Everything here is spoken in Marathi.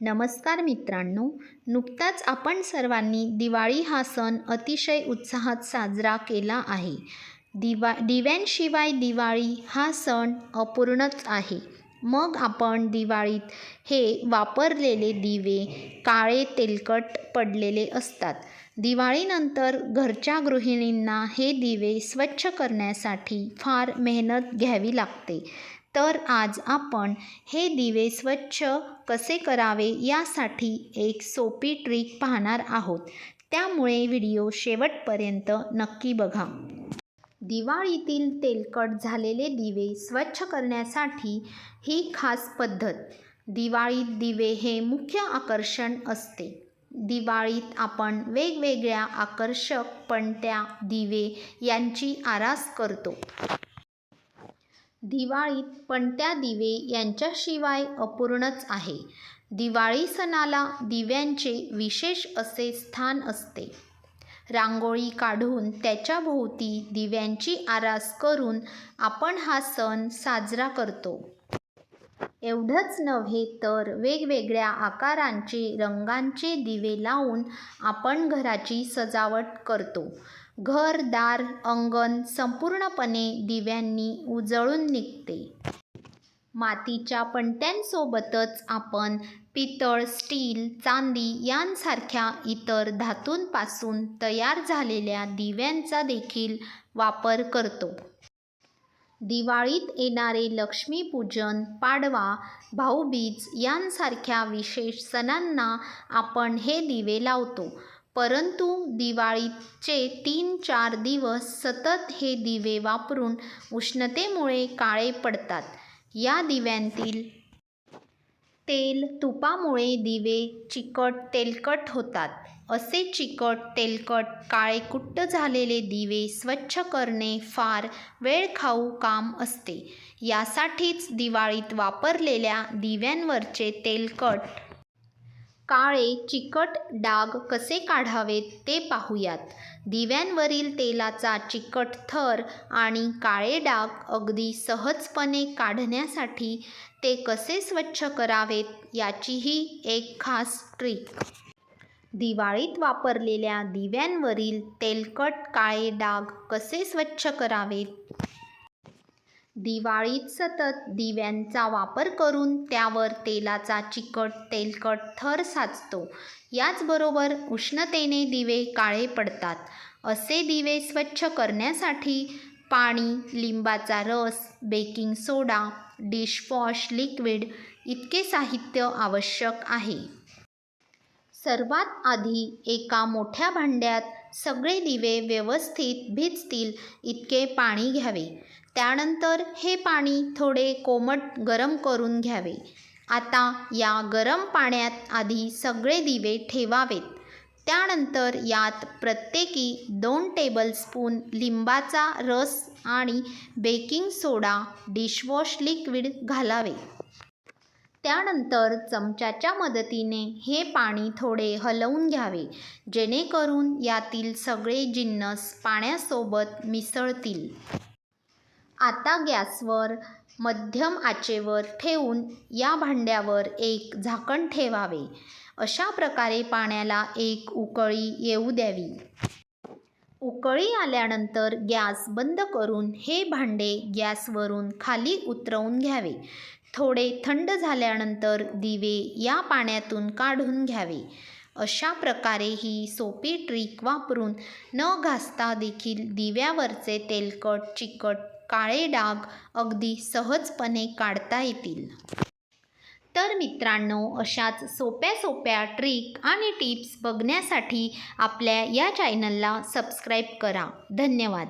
नमस्कार मित्रांनो नुकताच आपण सर्वांनी दिवाळी हा सण अतिशय उत्साहात साजरा केला आहे. दिवा दिव्यांशिवाय दिवाळी हा सण अपूर्णच आहे. मग आपण दिवाळीत हे वापरलेले दिवे काळे तेलकट पडलेले असतात. दिवाळीनंतर घरच्या गृहिणींना हे दिवे स्वच्छ करण्यासाठी फार मेहनत घ्यावी लागते. तर आज आपण हे दिवे स्वच्छ कसे करावे यासाठी एक सोपी ट्रिक पाहणार आहोत. त्यामुळे व्हिडिओ शेवटपर्यंत नक्की बघा. दिवाळीतील तेलकट झालेले दिवे स्वच्छ करण्यासाठी ही खास पद्धत. दिवाळीत दिवे हे मुख्य आकर्षण असते. दिवाळीत आपण वेगवेगळ्या आकर्षक पणत्या दिवे यांची आरास करतो. दिवाळीत पणत्या दिवे यांच्याशिवाय अपूर्णच आहे. दिवाळी सणाला दिव्यांचे विशेष असे स्थान असते. रांगोळी काढून त्याच्याभोवती दिव्यांची आरास करून आपण हा सण साजरा करतो. एवढंच नव्हे तर वेगवेगळ्या आकारांचे रंगांचे दिवे लावून आपण घराची सजावट करतो. घर दार अंगण संपूर्णपणे दिव्यांनी उजळून निघते. मातीच्या पणत्यांसोबतच आपण पितळ स्टील चांदी यांसारख्या इतर धातूंपासून तयार झालेल्या दिव्यांचा देखील वापर करतो. दिवाळीत येणारे लक्ष्मीपूजन पाडवा भाऊबीज यांसारख्या विशेष सणांना आपण हे दिवे लावतो. परंतु दिवाळीचे तीन चार दिवस सतत हे दिवे वापरून उष्णतेमुळे काळे पडतात. या दिव्यांतील तेल तुपामुळे दिवे चिकट तेलकट होतात. असे चिकट तेलकट काळेकुट्ट झालेले दिवे स्वच्छ करणे फार वेळखाऊ काम असते. यासाठीच दिवाळीत वापरलेल्या दिव्यांवरचे तेलकट काळे चिकट डाग कसे काढावेत ते पाहूयात. दिव्यांवरील तेलाचा चिकट थर आणि काळे डाग अगदी सहजपणे काढण्यासाठी ते कसे स्वच्छ करावेत याचीही एक खास ट्रिक. दिवाळीत वापरलेल्या दिव्यांवरील तेलकट काळे डाग कसे स्वच्छ करावेत? दिवाळीत सतत दिव्यांचा वापर करून त्यावर तेलाचा चिकट तेलकट थर साचतो. याचबरोबर उष्णतेने दिवे काळे पडतात. असे दिवे स्वच्छ करण्यासाठी पाणी लिंबाचा रस बेकिंग सोडा डिशवॉश लिक्विड इतके साहित्य आवश्यक आहे. सर्वात आधी एका मोठ्या भांड्यात सगळे दिवे व्यवस्थित भिजतील इतके पाणी घ्यावे. त्यानंतर हे पाणी थोडे कोमट गरम करून घ्यावे. आता या गरम पाण्यात आधी सगळे दिवे ठेवावेत. त्यानंतर यात प्रत्येकी दोन टेबलस्पून लिंबाचा रस आणि बेकिंग सोडा डिशवॉश लिक्विड घालावे. त्यानंतर चमच्याच्या मदतीने हे पाणी थोडे हलवून घ्यावे. जेणेकरून यातील सगळे जिन्नस पाण्यासोबत मिसळतील. आता गॅसवर मध्यम आचेवर ठेवून या भांड्यावर एक झाकण ठेवावे. अशा प्रकारे पाण्याला एक उकळी येऊ द्यावी. उकळी आल्यानंतर गॅस बंद करून हे भांडे गॅसवरून खाली उतरवून घ्यावे. थोडे थंड झाल्यानंतर दिवे या पाण्यातून काढून घ्यावे. अशा प्रकारे ही सोपी ट्रिक वापरून न घासता देखील दिव्यावरचे तेलकट चिकट काळे डाग अगदी सहजपणे काढता येतील. तर मित्रांनो अशाच सोप्या सोप्या ट्रिक आणि टिप्स बघण्यासाठी आपल्या या चॅनलला सबस्क्राईब करा. धन्यवाद.